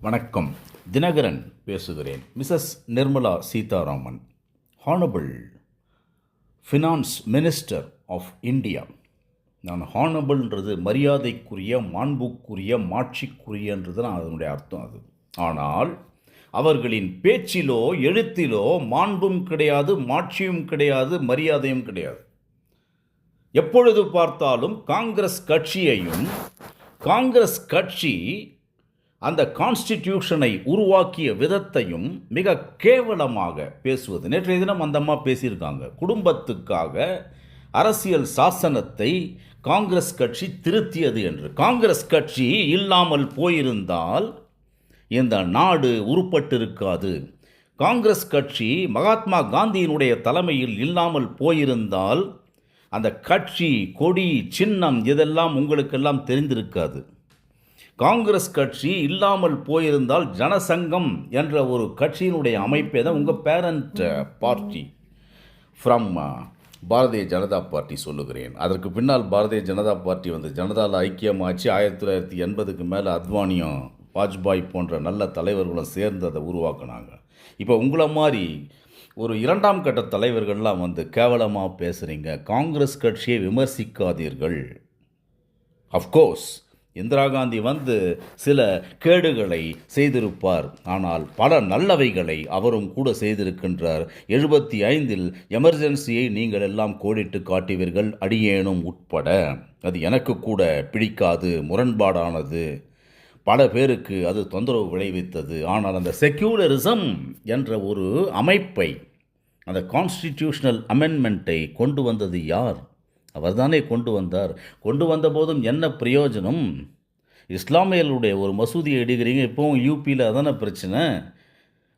வணக்கம். தினகரன் பேசுகிறேன். Mrs Nirmala Sitharaman. Honourable finance minister of India நான் ஹானபிள்ன்றது மரியாதைக்குரிய மாண்புக்குரிய மாட்சிக்குரியன்றது தான் அதனுடைய அர்த்தம் அது. ஆனால் அவர்களின் பேச்சிலோ எழுத்திலோ மாண்பும் கிடையாது மாட்சியும் கிடையாது மரியாதையும் கிடையாது. எப்பொழுது பார்த்தாலும் காங்கிரஸ் கட்சியையும் காங்கிரஸ் கட்சி அந்த கான்ஸ்டிடியூஷனை உருவாக்கிய விதத்தையும் மிக கேவலமாக பேசுவது. நேற்றைய தினம் அந்த அம்மா பேசியிருக்காங்க. குடும்பத்துக்காக அரசியல் சாசனத்தை காங்கிரஸ் கட்சி திருத்தியது என்று. காங்கிரஸ் கட்சி இல்லாமல் போயிருந்தால் இந்த நாடு உருப்பட்டிருக்காது. காங்கிரஸ் கட்சி மகாத்மா காந்தியினுடைய தலைமையில் இல்லாமல் போயிருந்தால் அந்த கட்சி கொடி சின்னம் இதெல்லாம் உங்களுக்கெல்லாம் தெரிந்திருக்காது. காங்கிரஸ் கட்சி இல்லாமல் போயிருந்தால் ஜனசங்கம் என்ற ஒரு கட்சியினுடைய அமைப்பே தான் உங்கள் parent party from Bharatiya Janata party சொல்லுகிறேன். அதற்கு பின்னால் பாரதிய ஜனதா பார்ட்டி வந்து ஜனதாவில் ஐக்கியமாச்சு. ஆயிரத்தி தொள்ளாயிரத்தி எண்பதுக்கு மேலே அத்வானியும் வாஜ்பாய் போன்ற நல்ல தலைவர்களும் சேர்ந்து அதை உருவாக்குனாங்க. இப்போ உங்களை மாதிரி ஒரு இரண்டாம் கட்ட தலைவர்கள்லாம் வந்து கேவலமாக பேசுகிறீங்க காங்கிரஸ் கட்சியை விமர்சிக்காதீர்கள். அஃப்கோர்ஸ் இந்திரா காந்தி வந்து சில கேடுகளை செய்திருப்பார். ஆனால் பல நல்லவைகளை அவரும் கூட செய்திருக்கின்றார். எழுபத்தி ஐந்தில் எமர்ஜென்சியை நீங்கள் எல்லாம் கோடிட்டு காட்டுவீர்கள் அடியேனும் உட்பட. அது எனக்கு கூட பிடிக்காது முரண்பாடானது. பல பேருக்கு அது தொந்தரவு விளைவித்தது. ஆனால் அந்த செக்யூலரிசம் என்ற ஒரு அமைப்பை அந்த கான்ஸ்டிடியூஷனல் அமெண்ட்மெண்ட்டை கொண்டு வந்தது யார்? அவர்தானே கொண்டு வந்தார். கொண்டு வந்த போதும் என்ன பிரயோஜனம்? இஸ்லாமியர்களுடைய ஒரு மசூதியை எடுக்கிறீங்க இப்போவும் யூபியில் அதான பிரச்சனை?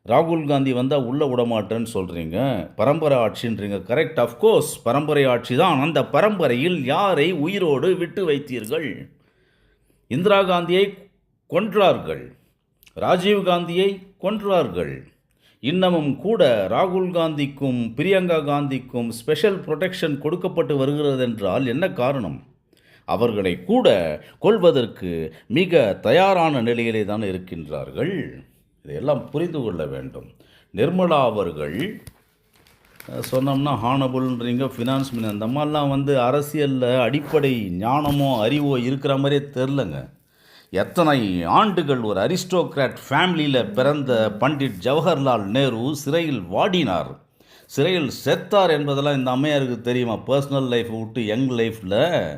ராகுல் காந்தி வந்தால் உள்ளே விடமாட்டேன்னு சொல்கிறீங்க பரம்பரை ஆட்சின்றீங்க. கரெக்ட் அஃப்கோர்ஸ் பரம்பரை ஆட்சி தான் அந்த பரம்பரையில் யாரை உயிரோடு விட்டு வைத்தீர்கள்? இந்திரா காந்தியை கொன்றார்கள். ராஜீவ் காந்தியை கொன்றார்கள். இன்னமும் கூட ராகுல் காந்திக்கும் பிரியங்கா காந்திக்கும் ஸ்பெஷல் ப்ரொடெக்ஷன் கொடுக்கப்பட்டு வருகிறது என்றால் என்ன காரணம்? அவர்களை கூட கொள்வதற்கு மிக தயாரான நிலையிலே தான் இருக்கின்றார்கள். இதையெல்லாம் புரிந்து கொள்ள வேண்டும். நிர்மலா அவர்கள் சொன்னோம்னா ஹானபுள்ன்றீங்க ஃபினான்ஸ் மினிஸ்டர் அந்த மாதிரிலாம் வந்து அரசியலில் அடிப்படை ஞானமோ அறிவோ இருக்கிற மாதிரியே தெரிலங்க. எத்தனை ஆண்டுகள் ஒரு அரிஸ்டோக்ராட் ஃபேமிலியில் பிறந்த பண்டிட் ஜவஹர்லால் நேரு சிறையில் வாடினார். சிறையில் செத்தார் என்பதெல்லாம் இந்த அம்மையாருக்கு தெரியுமா? பர்சனல் லைஃப் விட்டு யங் லைஃப்பில்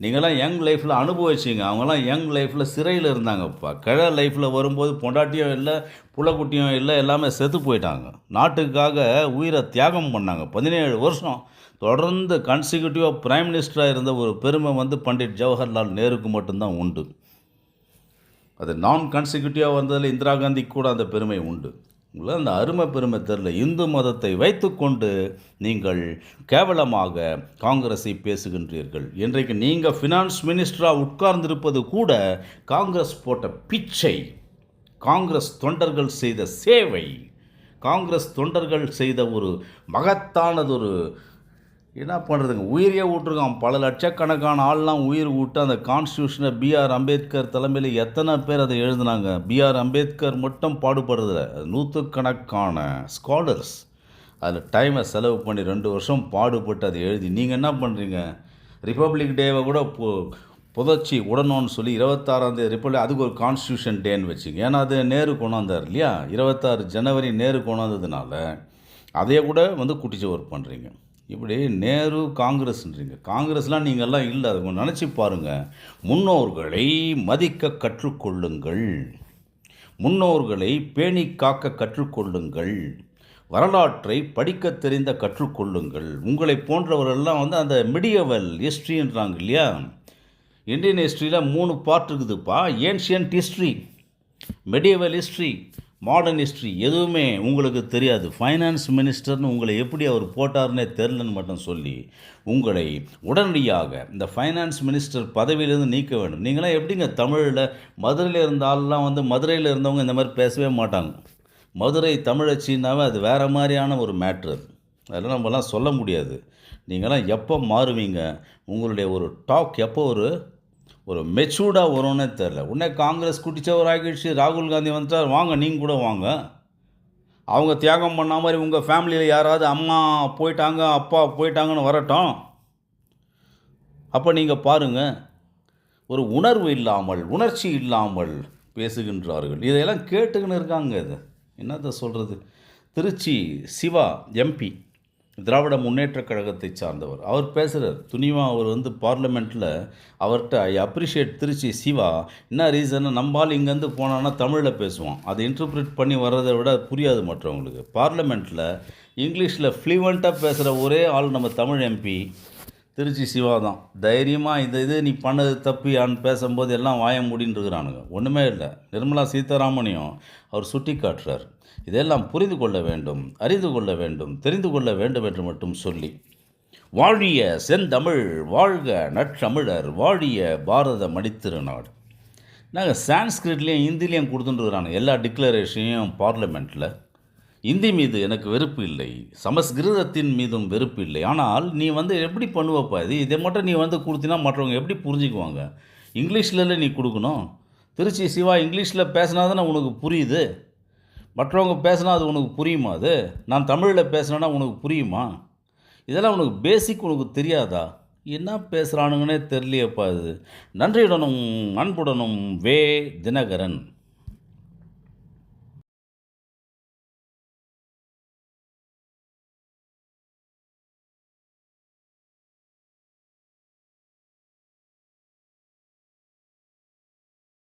நீங்களாம் யங் லைஃப்பில் அனுபவிச்சிங்க. அவங்களாம் யங் லைஃப்பில் சிறையில் இருந்தாங்கப்பா. கிழ லைஃப்பில் வரும்போது பொண்டாட்டியும் இல்லை புலக்குட்டியும் இல்லை எல்லாமே செத்து போயிட்டாங்க. நாட்டுக்காக உயிரை தியாகம் பண்ணாங்க. பதினேழு வருஷம் தொடர்ந்து கன்சிக்யூட்டிவாக பிரைம் மினிஸ்டராக இருந்த ஒரு பெருமை வந்து பண்டிட் ஜவஹர்லால் நேருக்கு மட்டும்தான் உண்டு. அது நான் கன்சிக்யூட்டிவாக வந்ததில் இந்திரா காந்தி கூட அந்த பெருமை உண்டு. உங்களுக்கு அந்த அருமை பெருமை தெரில இந்து மதத்தை வைத்துக்கொண்டு நீங்கள் கேவலமாக காங்கிரஸை பேசுகின்றீர்கள். இன்றைக்கு நீங்கள் ஃபினான்ஸ் மினிஸ்டராக உட்கார்ந்திருப்பது கூட காங்கிரஸ் போட்ட பிச்சை. காங்கிரஸ் தொண்டர்கள் செய்த சேவை. காங்கிரஸ் தொண்டர்கள் செய்த ஒரு மகத்தானதொரு என்ன பண்ணுறதுங்க உயிரையே விட்ருக்கான் பல லட்சக்கணக்கான ஆள்லாம் உயிர் விட்டு அந்த கான்ஸ்டியூஷனை பிஆர் அம்பேத்கர் தலைமையில் எத்தனை பேர் அதை எழுதுனாங்க? பிஆர் அம்பேத்கர் மட்டும் பாடுபடுறதில்ல. நூற்றுக்கணக்கான ஸ்காலர்ஸ் அதில் டைமை செலவு பண்ணி ரெண்டு வருஷம் பாடுபட்டு அதை எழுதி. நீங்கள் என்ன பண்ணுறீங்க ரிப்பப்ளிக் டேவை கூட பு புதைச்சி உடணும்னு சொல்லி இருபத்தாறாந்தேதி ரிப்பப்ளிக் அதுக்கு ஒரு கான்ஸ்டியூஷன் டேன்னு வச்சுங்க. ஏன்னா அது நேரு கொண்டாந்தார் இல்லையா? இருபத்தாறு ஜனவரி நேரு கொண்டாந்ததுனால அதையே கூட வந்து குட்டிச்சோறு பண்ணுறீங்க இப்படி நேரு காங்கிரஸ்ன்றீங்க. காங்கிரஸ்லாம் நீங்கள்லாம் இல்லை அதை நினச்சி பாருங்கள் முன்னோர்களை மதிக்க கற்றுக்கொள்ளுங்கள். முன்னோர்களை பேணி காக்க கற்றுக்கொள்ளுங்கள். வரலாற்றை படிக்க தெரிந்த கற்றுக்கொள்ளுங்கள். உங்களை போன்றவரெல்லாம் வந்து அந்த மிடியவல் ஹிஸ்ட்ரின்றாங்க இல்லையா? இந்தியன் ஹிஸ்ட்ரியில் மூணு பார்ட் இருக்குதுப்பா. Ancient history medieval history modern history எதுவுமே உங்களுக்கு தெரியாது. ஃபைனான்ஸ் மினிஸ்டர்னு உங்களை எப்படி அவர் போட்டார்னே தெரிலன்னு மட்டும் சொல்லி உங்களை உடனடியாக இந்த ஃபைனான்ஸ் மினிஸ்டர் பதவியிலிருந்து நீக்க வேண்டும். நீங்களாம் எப்படிங்க தமிழில் மதுரையில் இருந்த ஆள்லாம் வந்து மதுரையில் இருந்தவங்க இந்த மாதிரி பேசவே மாட்டாங்க. மதுரை தமிழச்சின்னாவே அது வேறு மாதிரியான ஒரு மேட்ரு அதெல்லாம் நம்மலாம் சொல்ல முடியாது. நீங்களாம் எப்போ மாறுவீங்க? உங்களுடைய ஒரு டாக் எப்போ ஒரு ஒரு மெச்சூர்டாக வரும்னே தெரில உடனே காங்கிரஸ் குட்டிச்சவர் ஆகிடுச்சு ராகுல் காந்தி வந்துட்டார் வாங்க நீங்கள் கூட வாங்க. அவங்க தியாகம் பண்ண மாதிரி உங்கள் ஃபேமிலியில் யாராவது அம்மா போயிட்டாங்க அப்பா போயிட்டாங்கன்னு வரட்டும். அப்போ நீங்கள் பாருங்கள் ஒரு உணர்வு இல்லாமல் உணர்ச்சி இல்லாமல் பேசுகின்றார்கள். இதையெல்லாம் கேட்டுக்கின்னு இருக்காங்க இது. என்னத்தை சொல்கிறது திருச்சி சிவா எம்பி திராவிட முன்னேற்றக் கழகத்தை சார்ந்தவர். அவர் பேசுகிறார் துணிவாக அவர் வந்து பார்லிமெண்ட்டில் அவர்கிட்ட ஐ அப்ரிஷியேட் திருச்சி சிவா. என்ன ரீசன் நம்பால் இங்கேருந்து போனான்னா தமிழில் பேசுவான். அதை இன்டர்பிரேட் பண்ணி வர்றதை விட புரியாது மற்றவங்களுக்கு. பார்லிமெண்ட்டில் இங்கிலீஷில் ஃப்ளூவெண்ட்டாக பேசுகிற ஒரே ஆள் நம்ம தமிழ் எம்பி திருச்சி சிவா தான். தைரியமாக இந்த இது நீ பண்ணது தப்பியான்னு பேசும்போது எல்லாம் வாய மூடின்னு இருக்கிறானுங்க ஒன்றுமே இல்லை. நிர்மலா சீதாராமனையும் அவர் சுட்டி காட்டுறார். இதெல்லாம் புரிந்து கொள்ள வேண்டும் அறிந்து கொள்ள வேண்டும் தெரிந்து கொள்ள வேண்டும் என்று மட்டும் சொல்லி. வாழிய செந்தமிழ் வாழ்க நற்றமிழர் வாழிய பாரத மணித்திருநாடு நாங்கள் சான்ஸ்கிரிட்லேயும் ஹிந்திலையும் கொடுத்துட்டுருக்குறானுங்க எல்லா டிக்ளரேஷனையும் பார்லிமெண்ட்டில் இந்தி மீது எனக்கு வெறுப்பு இல்லை. சமஸ்கிருதத்தின் மீதும் வெறுப்பு இல்லை. ஆனால் நீ வந்து எப்படி பண்ணுவப்பா இது? இதை மட்டும் நீ வந்து கொடுத்தினா மற்றவங்க எப்படி புரிஞ்சுக்குவாங்க? இங்கிலீஷில் நீ கொடுக்கணும். திருச்சி சிவா இங்கிலீஷில் பேசினா தானே உனக்கு புரியுது? மற்றவங்க பேசினா அது உனக்கு புரியுமா அது? நான் தமிழில் பேசினேன்னா உனக்கு புரியுமா? இதெல்லாம் உனக்கு பேசிக் உனக்கு தெரியாதா? என்ன பேசுகிறானுங்கன்னே தெரியலையப்பா இது. நன்றியுடனும் அன்புடனும் வே தினகரன்.